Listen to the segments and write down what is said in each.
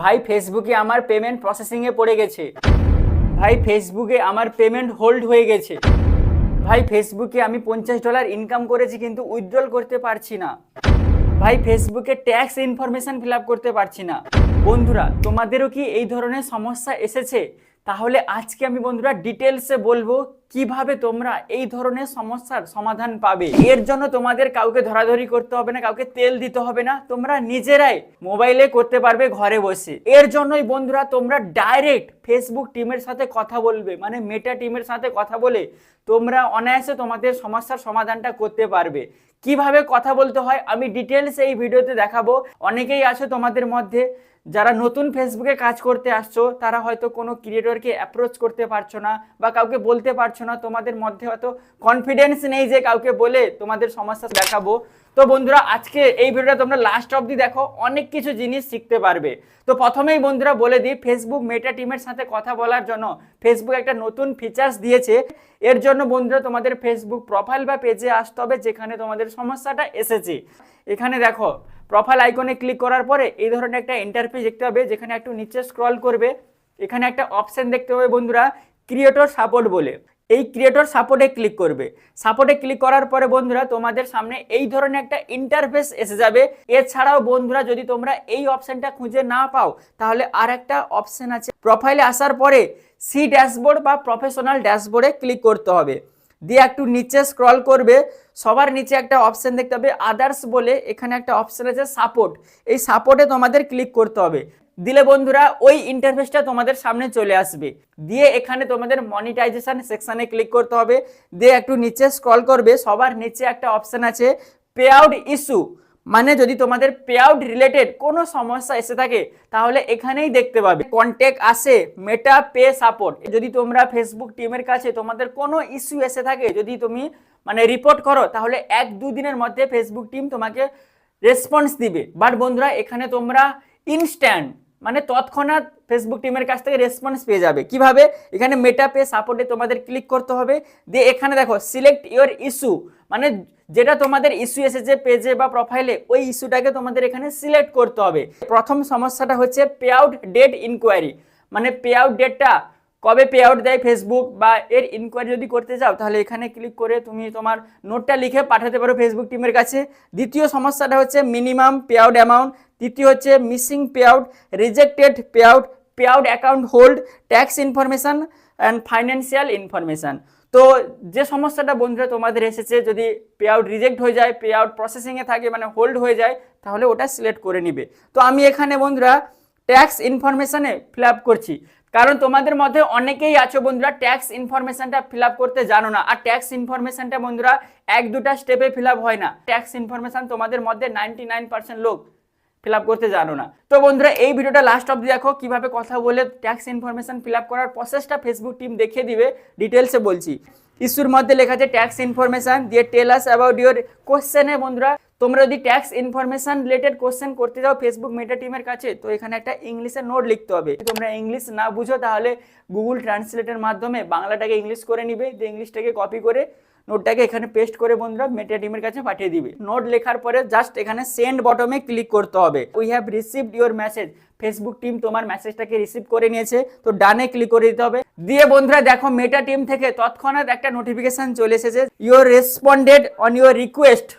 ভাই ফেসবুকে আমার পেমেন্ট প্রসেসিংয়ে পড়ে গেছে। ভাই ফেসবুকে আমার পেমেন্ট হোল্ড হয়ে গেছে। ভাই ফেসবুকে আমি পঞ্চাশ ডলার ইনকাম করেছি কিন্তু উইথড্রল করতে পারছি না। ভাই ফেসবুকে ট্যাক্স ইনফরমেশন ফিল করতে পারছি না। বন্ধুরা, তোমাদেরও কি এই ধরনের সমস্যা এসেছে? তাহলে আজকে আমি বন্ধুরা ডিটেলসে বলব কীভাবে তোমরা এই ধরনের সমস্যার সমাধান পাবে। এর জন্য তোমাদের কাউকে ধরাধরি করতে হবে না, কাউকে তেল দিতে হবে না, তোমরা নিজেরাই মোবাইলে করতে পারবে ঘরে বসে। এর জন্যই বন্ধুরা তোমরা ডাইরেক্ট ফেসবুক টিমের সাথে কথা বলবে মানে মেটা টিমের সাথে কথা বলে তোমরা অনায়াসে তোমাদের সমস্যার সমাধানটা করতে পারবে। কীভাবে কথা বলতে হয়, আমি ডিটেলস এই ভিডিওতে দেখাবো। অনেকেই আছে তোমাদের মধ্যে, যারা নতুন ফেসবুকে কাজ করতে আসছো, তারা হয়তো কোনো ক্রিয়েটরকে অ্যাপ্রোচ করতে পারছ না বা কাউকে বলতে পারছ না, তোমাদের মধ্যে হয়তো কনফিডেন্স নেই যে কাউকে বলে তোমাদের সমস্যা দেখাবো। তো বন্ধুরা, আজকে এই ভিডিওটা তোমরা লাস্ট অবধি দেখো, অনেক কিছু জিনিস শিখতে পারবে। তো প্রথমেই বন্ধুরা বলে দিই ফেসবুক মেটা টিমের সাথে কথা বলার জন্য ফেসবুক একটা নতুন ফিচার্স দিয়েছে। এর জন্য বন্ধুরা তোমাদের ফেসবুক প্রোফাইল বা পেজে আসতে হবে, যেখানে তোমাদের সমস্যাটা এসেছে। এখানে দেখো প্রোফাইল আইকনে ক্লিক করার পরে এই ধরনের একটা ইন্টারফেস দেখতে হবে, যেখানে একটু নিচে স্ক্রল করবে। এখানে একটা অপশান দেখতে হবে বন্ধুরা ক্রিয়েটর সাপোর্ট বলে। এই ক্রিয়েটর সাপোর্টে ক্লিক করবে। সাপোর্টে ক্লিক করার পরে বন্ধুরা, তোমাদের সামনে এই ধরনের একটা ইন্টারফেস এসে যাবে। এছাড়াও বন্ধুরা, যদি তোমরা এই অপশানটা খুঁজে না পাও, তাহলে আর একটা অপশান আছে। প্রোফাইলে আসার পরে সি ড্যাশবোর্ড বা প্রফেশনাল ড্যাশবোর্ডে ক্লিক করতে হবে। দিয়ে একটু নিচে স্ক্রল করবে। সবার নিচে একটা অপশান দেখতে হবে আদার্স বলে এখানে একটা অপশান আছে সাপোর্ট এই সাপোর্টে তোমাদের ক্লিক করতে হবে। দিলে বন্ধুরা, ওই ইন্টারফেসটা তোমাদের সামনে চলে আসবে। দিয়ে এখানে তোমাদের মনিটাইজেশন সেকশনে ক্লিক করতে হবে। দিয়ে একটু নিচে স্ক্রল করবে, সবার নিচে একটা অপশন আছে পে আউট ইস্যু মানে যদি তোমাদের পে আউট রিলেটেড কোনো সমস্যা এসে থাকে, তাহলে এখানেই দেখতে পাবে। কন্ট্যাক্ট আসে মেটা পে সাপোর্ট যদি তোমরা ফেসবুক টিমের কাছে তোমাদের কোনো ইস্যু এসে থাকে, যদি তুমি মানে রিপোর্ট করো, তাহলে এক দু দিনের মধ্যে ফেসবুক টিম তোমাকে রেসপন্স দিবে। বাট বন্ধুরা, এখানে তোমরা ইনস্ট্যান্ট মানে তৎক্ষণাৎ ফেসবুক টিমের কাছ থেকে রেসপন্স পেয়ে যাবে। কীভাবে? এখানে মেটা পে সাপোর্টে তোমাদের ক্লিক করতে হবে। দিয়ে এখানে দেখো সিলেক্ট ইওর ইস্যু মানে যেটা তোমাদের ইস্যু এসেছে পেজে বা প্রোফাইলে ওই ইস্যুটাকে তোমাদের এখানে সিলেক্ট করতে হবে। প্রথম সমস্যাটা হচ্ছে পে আউট ডেট ইনকোয়ারি মানে পে আউট ডেটটা কবে পে আউট দেয় ফেসবুক বা এর ইনকোয়ারি যদি করতে চাও, তাহলে এখানে ক্লিক করে তুমি তোমার নোটটা লিখে পাঠাতে পারো ফেসবুক টিমের কাছে। দ্বিতীয় সমস্যাটা হচ্ছে মিনিমাম পে আউট অ্যামাউন্ট তৃতীয় হচ্ছে missing pay out rejected pay out pay out account hold tax information and financial information তো যে সমস্যাটা বন্ধুরা তোমাদের এসেছে, যদি পে আউট রিজেক্ট হয়ে যায় পে আউট প্রসেসিংয়ে থাকে মানে হোল্ড হয়ে যায়, তাহলে ওটা সিলেক্ট করে নিবে। তো আমি এখানে বন্ধুরা ট্যাক্স ইনফরমেশানে ফিল আপ করছি। কারণ তোমাদের মধ্যে অনেকেই আছো বন্ধুরা ট্যাক্স ইনফরমেশনটা ফিল করতে জানো না। আর ট্যাক্স ইনফরমেশনটা বন্ধুরা, এক দুটা স্টেপে ফিল হয় না। ট্যাক্স ইনফরমেশন তোমাদের মধ্যে নাইনটি লোক। ফিল আপ করতে জানো না। তো বন্ধুরা, এই ভিডিওটা লাস্ট অব্দি দেখো, কীভাবে কথা বলে ট্যাক্স ইনফরমেশন ফিল করার প্রসেসটা ফেসবুক টিম দেখিয়ে দিবে ডিটেলসে বলছি। ইস্যুর মধ্যে লেখা আছে ট্যাক্স ইনফরমেশন দিয়ে টেল আস অ্যাবাউট ইউর কোশ্চেনে বন্ধুরা, তোমরা যদি ট্যাক্স ইনফরমেশন রিলেটেড কোশ্চেন করতে যাও ফেসবুক মেটা টিমের কাছে, তো এখানে একটা ইংলিশে নোট লিখতে হবে। তোমরা ইংলিশ না বুঝো, তাহলে গুগল ট্রান্সলেটের মাধ্যমে বাংলাটাকে ইংলিশ করে নিবে, দিয়ে ইংলিশটাকে কপি করে নোটটাকে এখানে পেস্ট করে বন্ধুরা মেটা টিমের কাছে পাঠিয়ে দিবে। নোট লেখার পরে জাস্ট এখানে সেন্ড বটমে ক্লিক করতে হবে। We have received your message Facebook team তোমার মেসেজটাকে রিসিভ করে নিয়েছে, তো ডানে ক্লিক করে দিতে হবে। দিয়ে বন্ধুরা দেখো মেটা টিম থেকে তৎক্ষণাৎ একটা নোটিফিকেশন চলে এসেছে your responded on your request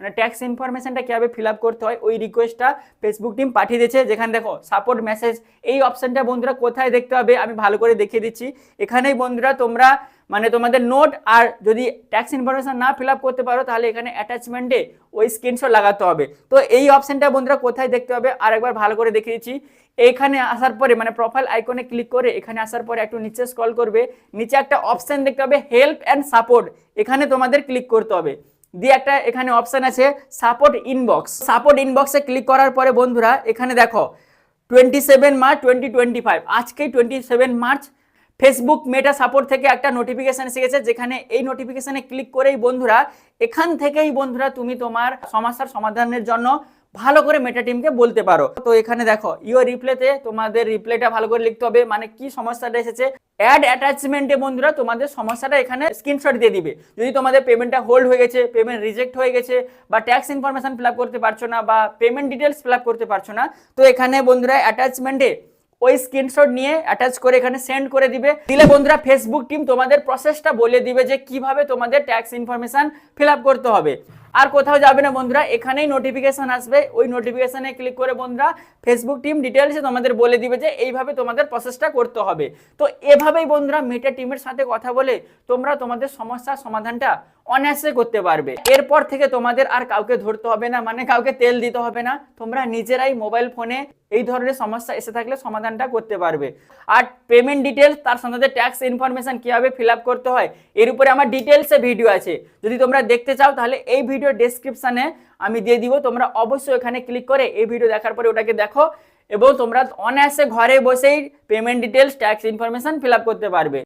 মানে ট্যাক্স ইনফরমেশনটা কীভাবে ফিল আপ করতে হয়, ওই রিকোয়েস্টটা ফেসবুক টিম পাঠিয়ে দিয়েছে। যেখানে দেখো সাপোর্ট মেসেজ এই অপশনটা বন্ধুরা কোথায় দেখতে হবে, আমি ভালো করে দেখিয়ে দিচ্ছি। এখানেই বন্ধুরা তোমরা মানে তোমাদের নোট আর যদি ট্যাক্স ইনফরমেশন না ফিল করতে পারো, তাহলে এখানে অ্যাটাচমেন্টে ওই স্ক্রিনশট লাগাতে হবে। তো এই অপশনটা বন্ধুরা কোথায় দেখতে হবে? আর একবার ভালো করে দেখিয়ে দিচ্ছি। এইখানে আসার পরে মানে প্রোফাইল আইকনে ক্লিক করে এখানে আসার পরে একটু নিচে স্ক্রল করবে। নিচে একটা অপশন দেখতে হবে হেল্প অ্যান্ড সাপোর্ট এখানে তোমাদের ক্লিক করতে হবে। দিয়ে একটা এখানে অপশন আছে সাপোর্ট ইনবক্স সাপোর্ট ইনবক্সে ক্লিক করার পরে বন্ধুরা, এখানে দেখো twenty seven March twenty twenty five আজকেই twenty seven March Facebook Meta support থেকে একটা নোটিফিকেশন এসে গেছে যেখানে এই নোটিফিকেশনে ক্লিক করেই বন্ধুরা, এখান থেকেই বন্ধুরা তুমি তোমার সমস্যার সমাধানের জন্য ভালো করে মেটা টিমকে বলতে পারো। তো এখানে দেখো ইউর রিপ্লেতে তোমাদের রিপ্লেটা ভালো করে লিখতে হবে মানে কি সমস্যাটা এসেছে? অ্যাড অ্যাটাচমেন্টে বন্ধুরা তোমাদের সমস্যাটা এখানে স্ক্রিনশট দিয়ে দিবে। যদি তোমাদের পেমেন্টটা হোল্ড হয়ে গেছে পেমেন্ট রিজেক্ট হয়ে গেছে, বা ট্যাক্স ইনফরমেশন ফিল করতে পারছ না, বা পেমেন্ট ডিটেলস ফিল করতে পারছ না, তো এখানে বন্ধুরা অ্যাটাচমেন্টে ওই স্ক্রিনশট নিয়ে অ্যাটাচ করে এখানে সেন্ড করে দিবে। দিলে বন্ধুরা ফেসবুক টিম তোমাদের প্রসেসটা বলে দিবে যে কীভাবে তোমাদের ট্যাক্স ইনফরমেশন ফিল করতে হবে। আর কোথাও যাবে না বন্ধুরা, এখানেই নোটিফিকেশন আসবে। ওই নোটিফিকেশনে ক্লিক করে বন্ধুরা ফেসবুক টিম ডিটেলসে তোমাদের বলে দিবে যে এইভাবে তোমাদের প্রসেসটা করতে হবে। তো এভাবেই বন্ধুরা মেটা টিমের সাথে কথা বলে তোমরা তোমাদের সমস্যার সমাধানটা অনায়াসে করতে পারবে। এরপর থেকে তোমাদের আর কাউকে ধরতে হবে না মানে কাউকে তেল দিতে হবে না। তোমরা নিজেরাই মোবাইল ফোনে এই ধরনের সমস্যা এসে থাকলে সমাধানটা করতে পারবে। আর পেমেন্ট ডিটেলস তার সাথে ট্যাক্স ইনফরমেশন কীভাবে ফিল করতে হয়, এর উপরে আমার ডিটেলসে ভিডিও আছে। যদি তোমরা দেখতে চাও তাহলে এই ভিডিও ডেসক্রিপশনে আমি দিয়ে দিব। তোমরা অবশ্যই এখানে ক্লিক করে এই ভিডিও দেখার পরে ওটাকে দেখো এবং তোমরা অনায়াসে ঘরে বসেই payment details tax information fill করতে পারবে।